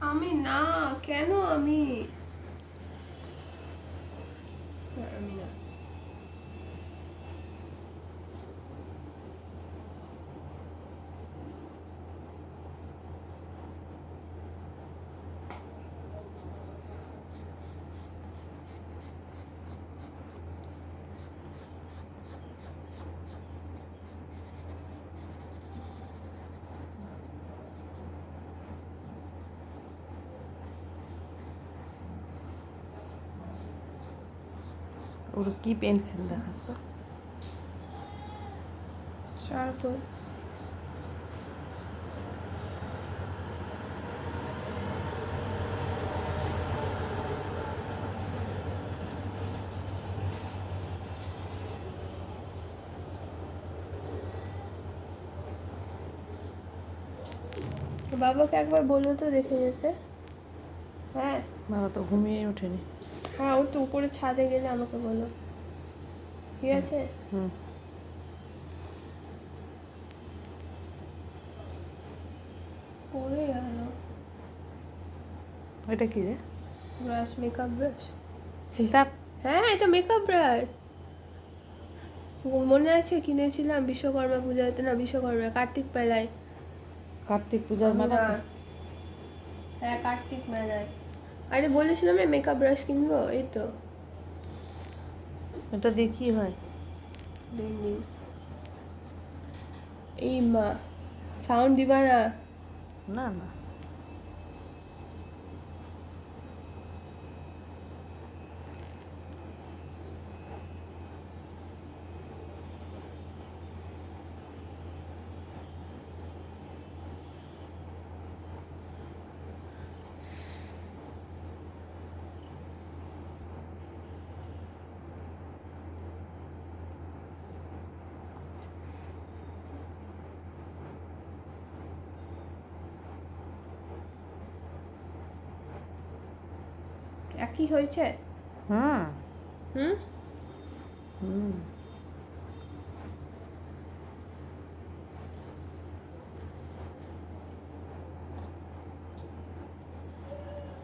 আমি না কেন আমি? আমি না। ওর কি পেন্সিল দেখাস তো বাবাকে একবার বলো তো দেখে যেতে হ্যাঁ বাবা তো ঘুমিয়ে ওঠেনি হ্যাঁ ও তো উপরে ছাদে গেলে আমাকে বলো। ঠিক আছে? হুম। পড়ে গেল। ওইটা কি রে? ব্রাশ মেকআপ ব্রাশ হ্যাঁ এটা মেকআপ ব্রাশ মনে আছে কিনেছিলাম বিশ্বকর্মা পূজাতে না বিশ্বকর্মা কার্তিক মেলায়। কার্তিক পূজার মেলা হ্যাঁ কার্তিক মেলায়। আরে বলেছিলাম না মেকআপ ব্রাশ কিনবো? এই তো। এটা দেখি কি হয়? এই মা সাউন্ড দিবা না? না না। একই হয়েছে? হুম। হুম? হুম।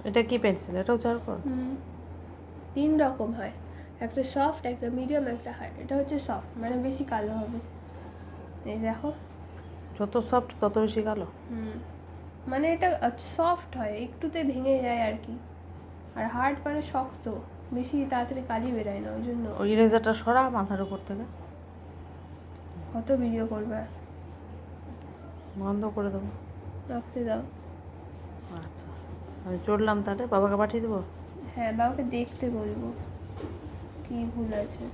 এটা কি পেন্সিল? এটাও চারকোল হুম। তিন রকম হয়। একটা সফট একটা মিডিয়াম একটা হার্ড। এটা হচ্ছে সফট মানে বেশি কালো হবে। এই দেখো। যত সফট তত বেশি কালো। হুম। মানে এটা সফট হয় একটুতে ভেঙে যায় আর কি। আর হার্ট মানে শক্ত বেশি তাড়াতাড়ি কালি বেরোয় না ওই জন্য। ওই রেজারটা সরা মাথার উপর থেকে। কত ভিডিও করবে? বন্ধ করে দেবো। রাখতে দাও। আচ্ছা আমি চড়লাম তাহলে? বাবাকে পাঠিয়ে দেবো? হ্যাঁ বাবাকে দেখতে বলব। কি ভুল আছে?